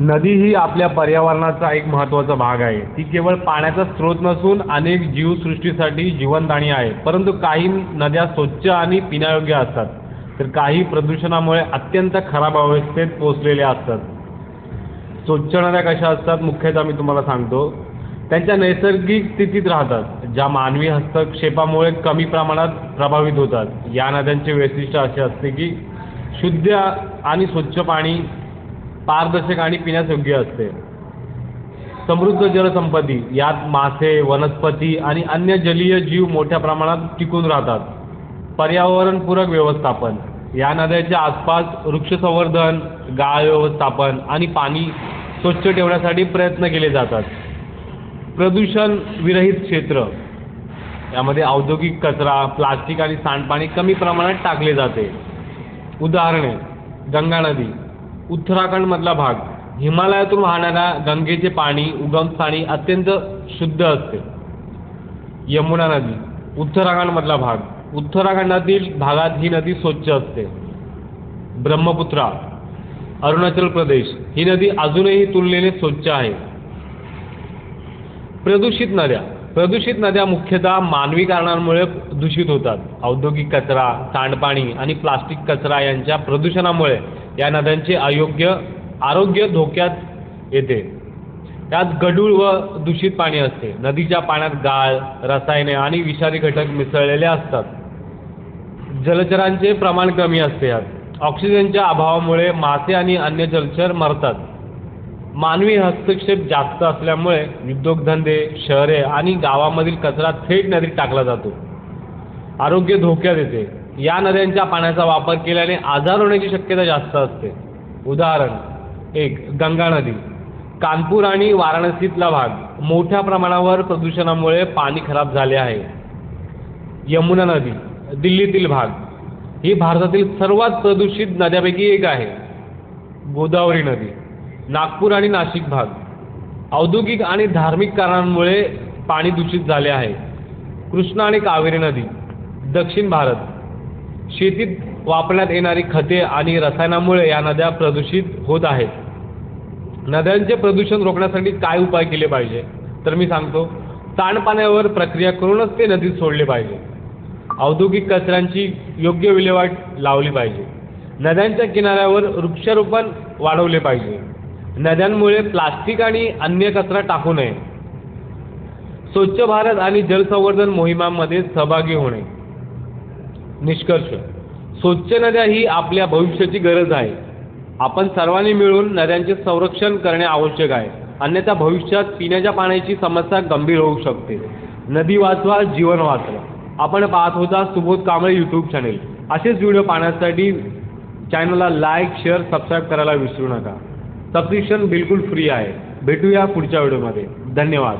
नदी ही आपल्या पर्यावरणाचा एक महत्त्वाचा भाग आहे. ती केवळ पाण्याचा स्रोत नसून अनेक जीवसृष्टीसाठी जीवनदाणी आहे. परंतु काही नद्या स्वच्छ आणि पिण्यायोग्य असतात. तर काही प्रदूषणामुळे अत्यंत खराब अवस्थेत पोचलेल्या असतात. स्वच्छ नद्या कशा असतात? मुख्यतः मी तुम्हाला सांगतो. त्यांच्या नैसर्गिक स्थितीत राहतात ज्या मानवी हस्तक्षेपामुळे कमी प्रमाणात प्रभावित होतात. या नद्यांचे वैशिष्ट्य असे असते की शुद्ध आणि स्वच्छ पाणी पारदर्शक आणि पिण्यास योग्य असते. समृद्ध जलसंपत्ती यात मासे वनस्पती आणि अन्य जलीय जीव मोठ्या प्रमाणात टिकून राहतात. पर्यावरणपूरक व्यवस्थापन या नद्याच्या आसपास वृक्ष संवर्धन गाळ व्यवस्थापन आणि पाणी स्वच्छ ठेवण्यासाठी प्रयत्न केले जातात. प्रदूषण विरहित क्षेत्र यामध्ये औद्योगिक कचरा प्लास्टिक आणि सांडपाणी कमी प्रमाणात टाकले जाते. उदाहरणे गंगा नदी उत्तराखंडमधला भाग. हिमालयातून वाहणाऱ्या गंगेचे पाणी उगमस्थानी अत्यंत शुद्ध असते. यमुना नदी उत्तराखंडमधला भाग. उत्तराखंडातील भागात ही नदी स्वच्छ असते. ब्रह्मपुत्रा अरुणाचल प्रदेश ही नदी अजूनही तुलनेने स्वच्छ आहे. प्रदूषित नद्या. प्रदूषित नद्या मुख्यतः मानवी कारणांमुळे दूषित होतात. औद्योगिक कचरा सांडपाणी आणि प्लास्टिक कचरा यांच्या प्रदूषणामुळे या नद्यांचे अयोग्य आरोग्य धोक्यात येते. त्यात गढूळ व दूषित पाणी असते. नदीच्या पाण्यात गाळ रसायने आणि विषारी घटक मिसळलेले असतात. जलचरांचे प्रमाण कमी असते यात. ऑक्सिजनच्या अभावामुळे मासे आणि अन्य जलचर मरतात. मानवी हस्तक्षेप जास्त असल्यामुळे उद्योगधंदे शहरे आणि गावामधील कचरा थेट नदीत टाकला जातो. आरोग्य धोक्यात येते. या नद्यांच्या पाण्याचा वापर केल्याने आजार होण्याची शक्यता जास्त असते. उदाहरण एक गंगा नदी. कानपूर आणि वाराणसीतला भाग मोठ्या प्रमाणावर प्रदूषणामुळे पाणी खराब झाले आहे. यमुना नदी दिल्लीतील भाग. ही भारतातील सर्वात प्रदूषित नद्यापैकी एक आहे. गोदावरी नदी नागपूर आणि नाशिक भाग. औद्योगिक आणि धार्मिक कारणांमुळे पाणी दूषित झाले आहे. कृष्णा आणि कावेरी नदी दक्षिण भारत. शेतीत वापरण्यात येणारी खते आणि रसायनामुळे या नद्या प्रदूषित होत आहेत. नद्यांचे प्रदूषण रोखण्यासाठी काय उपाय केले पाहिजे? तर मी सांगतो सांडपाण्यावर प्रक्रिया करूनच ते नदीत सोडले पाहिजे. औद्योगिक कचऱ्यांची योग्य विल्हेवाट लावली पाहिजे. नद्यांच्या किनाऱ्यावर वृक्षारोपण वाढवले पाहिजे. नद्यांमुळे प्लास्टिक आणि अन्य कचरा टाकू नये. स्वच्छ भारत आणि जलसंवर्धन मोहिमांमध्ये सहभागी होणे. निष्कर्ष. स्वच्छ नद्या ही आपल्या भविष्याची गरज आहे. आपण सर्वांनी मिळून नद्यांचे संरक्षण करणे आवश्यक आहे. अन्यथा भविष्यात पिण्याच्या पाण्याची समस्या गंभीर होऊ शकते. नदी वाचवा जीवन वाचवा. आपण पाहत होता सुबोध कांबळे यूट्यूब चॅनेल असेच व्हिडिओ पाहण्यासाठी चॅनलला लाईक शेअर सबस्क्राईब करायला विसरू नका. सबस्क्रिप्शन बिलकुल फ्री आहे. भेटूया पुढच्या व्हिडिओमध्ये धन्यवाद.